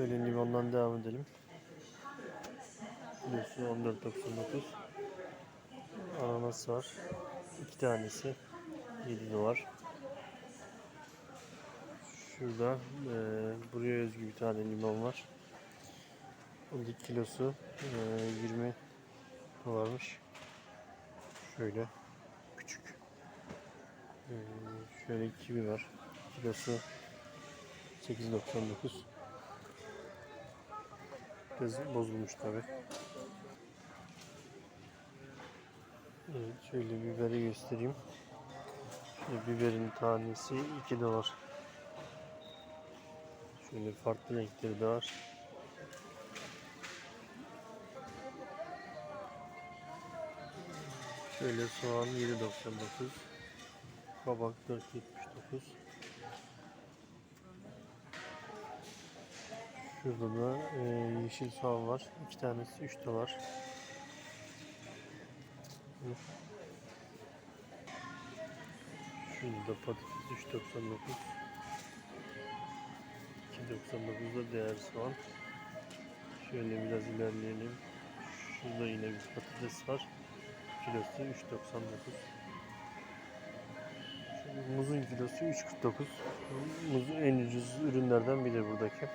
Şöyle limondan devam edelim. Kilosu 14.99. Ananas var. İki tanesi 7 dolar. Şurada eee buraya özgü bir tane limon var. Onun kilosu eee 20 dolarmış. Şöyle küçük. Eee, şöyle kivi var. Kilosu 8.99. Bozulmuş tabi. Evet, şöyle biberi göstereyim. Şöyle biberin tanesi 2 dolar. Şöyle farklı renkleri de var. Şöyle soğan 7.99. Kabak 4.79. Şurada da e, yeşil soğan var. İki tanesi 3 dolar. Şurada patates 3.99. 2.99 da değer soğan. Şöyle biraz ilerleyelim. Şurada yine bir patates var. Kilosu 3.99. Şu Muzun kilosu 3.49. Muz en ucuz ürünlerden biri buradaki.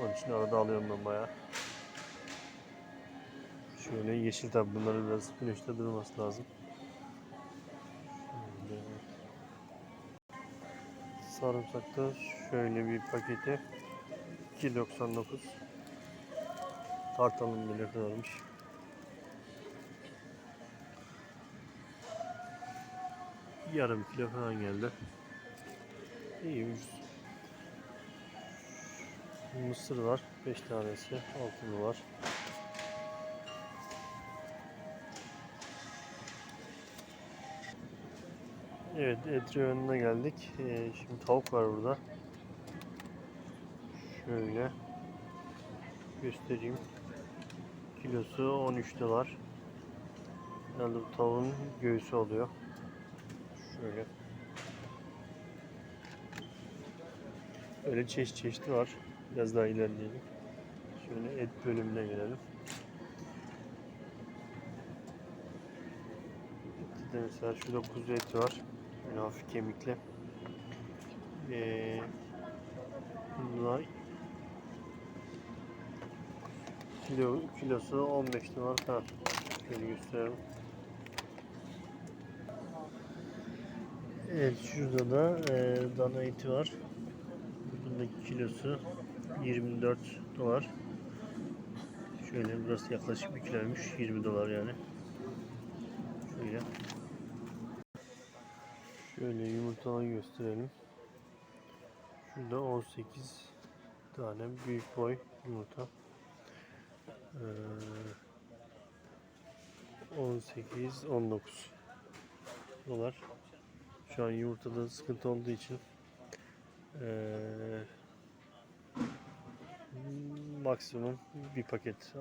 Onun için arada alıyorum ben bayağı. Şöyle yeşil tabi bunları biraz güneşte durması lazım. Şöyle. Sarımsakta şöyle bir paketi 2.99 Tartalım bile kadarmış. Yarım kilo falan geldi. İyiymiş. Mısır var. 5 tanesi. Altılı var. Evet, Etre önüne geldik. Ee, şimdi tavuk var burada. Şöyle göstereyim. Kilosu 13 dolar. Herhalde bu tavuğun göğsü oluyor. Şöyle. Öyle çeşit çeşitli var. Biraz daha ilerleyelim. Şöyle et bölümüne gelelim. Eti de mesela şurada kuzu eti var. Böyle hafif kemikli. Ee, bunlar kilo, kilosu 15 dolar falan. Şöyle gösterelim. Evet şurada da e, dana eti var. Bunun kilosu 24 dolar. Şöyle burası yaklaşık bir kiloymuş. 20 dolar yani. Şöyle. Şöyle yumurtaları gösterelim. Şurada 18 tane büyük boy yumurta. Ee, 18 19 dolar. Şu an yumurtada sıkıntı olduğu için eee, maksimum bir paket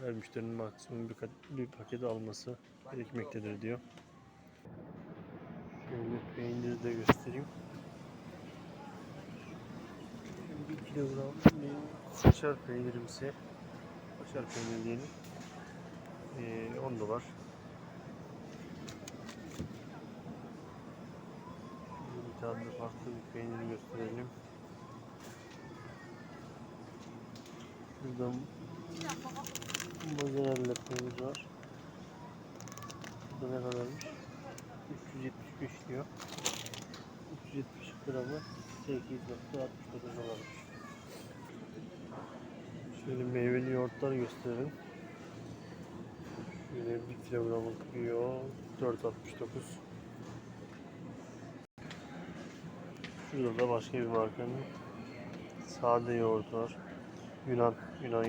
her müşterinin maksimum bir, bir paket alması gerekmektedir diyor. Şöyle peyniri de göstereyim. Bir kilogram kaşar peynirimsi kaşar peyniri diyelim. Eee, 10 dolar. Bir tane farklı bir peyniri gösterelim. Şurada mozzarella peynir var. Burada ne kadarmış? 375 diyor. 370 gramı 8.69 dolarmış. Şöyle meyveli yoğurtlar gösterelim. Şöyle 1 kilogramlık bir yoğurt 4.69. Şurada da başka bir markanın sade yoğurt var. Yunan, Yunan